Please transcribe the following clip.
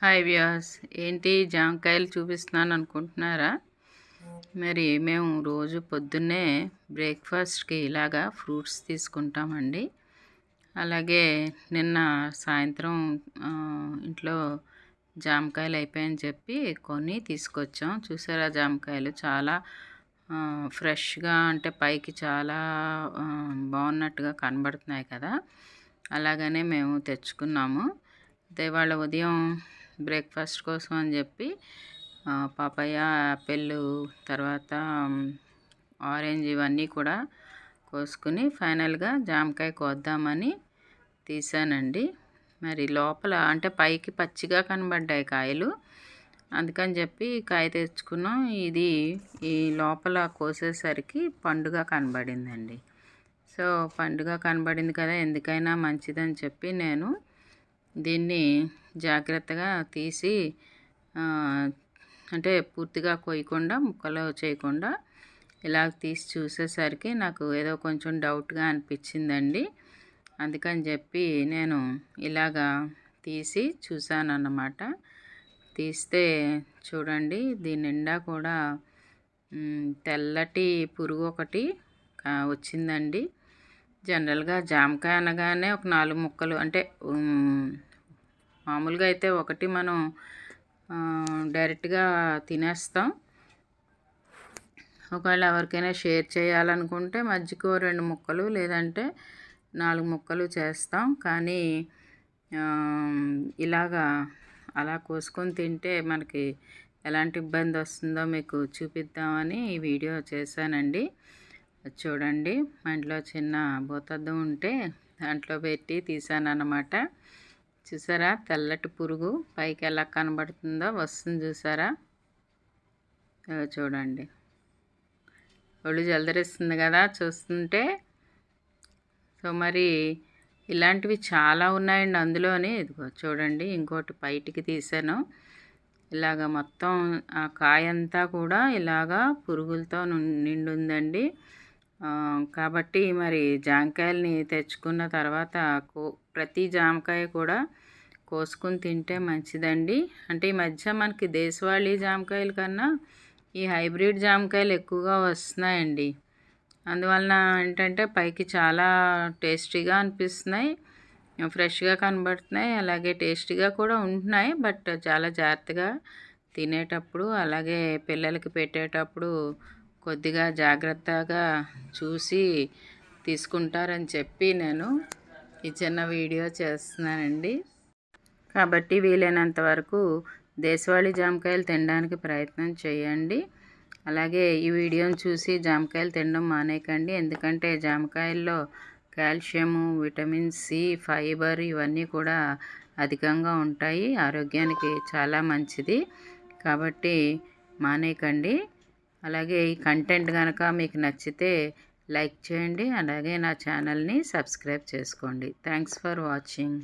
Hi Vyas ఏంటి జామకాయలు చూపిస్తున్నాను అనుకుంటున్నారా మరి మేము రోజు పొద్దున్నే బ్రేక్ఫాస్ట్కి ఇలాగా ఫ్రూట్స్ తీసుకుంటామండి. అలాగే నిన్న సాయంత్రం ఇంట్లో జామకాయలు అయిపోయాయని చెప్పి కొని తీసుకొచ్చాం. చూసారా జామకాయలు? చాలా ఫ్రెష్గా అంటే పైకి చాలా బాగున్నట్టుగా కనబడుతున్నాయి కదా. అలాగనే మేము తెచ్చుకున్నాము. అయితే వాళ్ళ ఉదయం బ్రేక్ఫాస్ట్ కోసం అని చెప్పి పాపయ్య యాపిల్ తర్వాత ఆరెంజ్ ఇవన్నీ కూడా కోసుకుని ఫైనల్గా జామకాయ కోద్దామని తీసానండి. మరి లోపల అంటే పైకి పచ్చిగా కనబడ్డాయి కాయలు. అందుకని చెప్పి కాయ తెచ్చుకున్నాం. ఇది ఈ లోపల కోసేసరికి పండుగ కనబడిందండి. సో పండుగ కనబడింది కదా ఎందుకైనా మంచిదని చెప్పి నేను దీన్ని జాగ్రత్తగా తీసి అంటే పూర్తిగా కొయ్యకుండా ముక్కలు చేయకుండా ఇలా తీసి చూసేసరికి నాకు ఏదో కొంచెం డౌట్గా అనిపించిందండి. అందుకని చెప్పి నేను ఇలాగా తీసి చూశాను అన్నమాట తీస్తే చూడండి దీని నిండా కూడా తెల్లటి పురుగు ఒకటి వచ్చిందండి. జనరల్గా జామకాయ అనగానే ఒక నాలుగు ముక్కలు అంటే మామూలుగా అయితే ఒకటి మనం డైరెక్ట్గా తినేస్తాం. ఒకవేళ ఎవరికైనా షేర్ చేయాలనుకుంటే మజ్జిగ రెండు ముక్కలు లేదంటే నాలుగు ముక్కలు చేస్తాం. కానీ ఇలాగా అలా కోసుకొని తింటే మనకి ఎలాంటి ఇబ్బంది వస్తుందో మీకు చూపిద్దామని ఈ వీడియో చేశానండి. చూడండి మా ఇంట్లో చిన్న భూతద్దం ఉంటే దాంట్లో పెట్టి తీసాను అన్నమాట చూసారా? తెల్లటి పురుగు పైకి ఎలా కనబడుతుందో వస్తుంది చూసారా? చూడండి. ఒళ్ళు జలదరిస్తుంది కదా చూస్తుంటే. సో మరి ఇలాంటివి చాలా ఉన్నాయండి అందులోనే. ఇదిగో చూడండి ఇంకోటి బయటికి తీసాను ఇలాగ మొత్తం ఆ కాయ అంతా కూడా ఇలాగా పురుగులతో నిండుందండి. కాబట్టి మరి జామకాయల్ని తెచ్చుకున్న తర్వాత కో ప్రతి జామకాయ కూడా కోసుకుని తింటే మంచిదండి. అంటే ఈ మధ్య మనకి దేశవాళీ జామకాయల కన్నా ఈ హైబ్రిడ్ జామకాయలు ఎక్కువగా వస్తున్నాయండి. అందువలన ఏంటంటే పైకి చాలా టేస్టీగా అనిపిస్తున్నాయి. ఫ్రెష్గా కనబడుతున్నాయి. అలాగే టేస్టీగా కూడా ఉంటున్నాయి. బట్ చాలా జాగ్రత్తగా తినేటప్పుడు అలాగే పిల్లలకి పెట్టేటప్పుడు కొద్దిగా జాగ్రత్తగా చూసి తీసుకుంటారని చెప్పి నేను ఈ చిన్న వీడియో చేస్తున్నానండి. కాబట్టి వీలైనంత వరకు దేశవాళీ జామకాయలు తినడానికి ప్రయత్నం చేయండి. అలాగే ఈ వీడియోని చూసి జామకాయలు తినడం మానేయకండి. ఎందుకంటే జామకాయల్లో కాల్షియము విటమిన్ సి ఫైబర్ ఇవన్నీ కూడా అధికంగా ఉంటాయి. ఆరోగ్యానికి చాలా మంచిది. కాబట్టి మానేయకండి. అలాగే ఈ కంటెంట్ కనుక మీకు నచ్చితే లైక్ చేయండి. అలాగే నా ఛానల్ని సబ్స్క్రైబ్ చేసుకోండి. Thanks for watching.